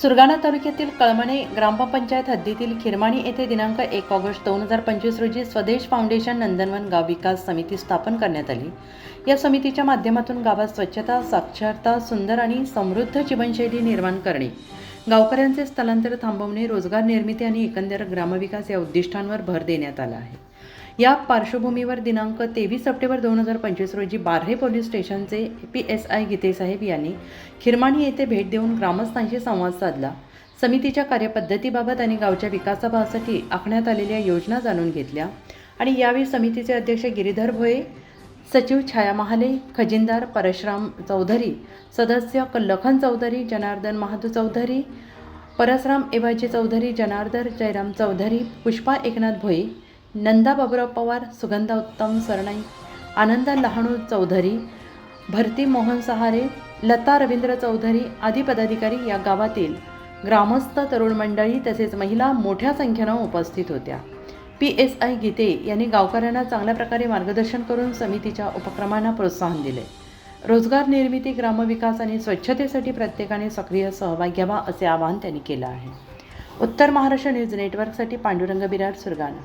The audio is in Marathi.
सुरगाणा तालुक्यातील कळमणे ग्रामपंचायत हद्दीतील खिरमाणी येथे दिनांक एक ऑगस्ट दोन हजार पंचवीस रोजी स्वदेश फाउंडेशन नंदनवन गाव विकास समिती स्थापन करण्यात आली. या समितीच्या माध्यमातून गावात स्वच्छता साक्षरता सुंदर आणि समृद्ध जीवनशैली निर्माण करणे गावकऱ्यांचे स्थलांतर थांबवणे रोजगार निर्मिती आणि एकंदर ग्रामविकास या उद्दिष्टांवर भर देण्यात आला आहे. या पार्श्वभूमीवर दिनांक तेवीस सप्टेंबर दोन हजार पंचवीस रोजी बार्हे पोलीस स्टेशनचे पी एस आय गीतेसाहेब यांनी खिरमाणी येथे भेट देऊन ग्रामस्थांशी संवाद साधला. समितीच्या कार्यपद्धतीबाबत आणि गावच्या विकासाभासाठी आखण्यात आलेल्या योजना जाणून घेतल्या आणि यावेळी समितीचे अध्यक्ष गिरीधर भोये सचिव छाया महाले खजिनदार परशराम चौधरी सदस्य लखन चौधरी जनार्दन महादू चौधरी परसराम एवाजी चौधरी जनार्दन जयराम चौधरी पुष्पा एकनाथ भोई नंदा बाबुराव पवार सुगंधा उत्तम सरनाई आनंदा लहाणू चौधरी भरती मोहन सहारे लता रवींद्र चौधरी आदी पदाधिकारी या गावातील ग्रामस्थ तरुण मंडळी तसेच महिला मोठ्या संख्येनं उपस्थित होत्या. पी एस आय गीते यांनी गावकऱ्यांना चांगल्या प्रकारे मार्गदर्शन करून समितीच्या उपक्रमांना प्रोत्साहन दिले. रोजगार निर्मिती ग्रामविकास आणि स्वच्छतेसाठी प्रत्येकाने सक्रिय सहभाग घ्यावा असे आवाहन त्यांनी केलं आहे. उत्तर महाराष्ट्र न्यूज नेटवर्कसाठी पांडुरंग बिराड सुरगाणा.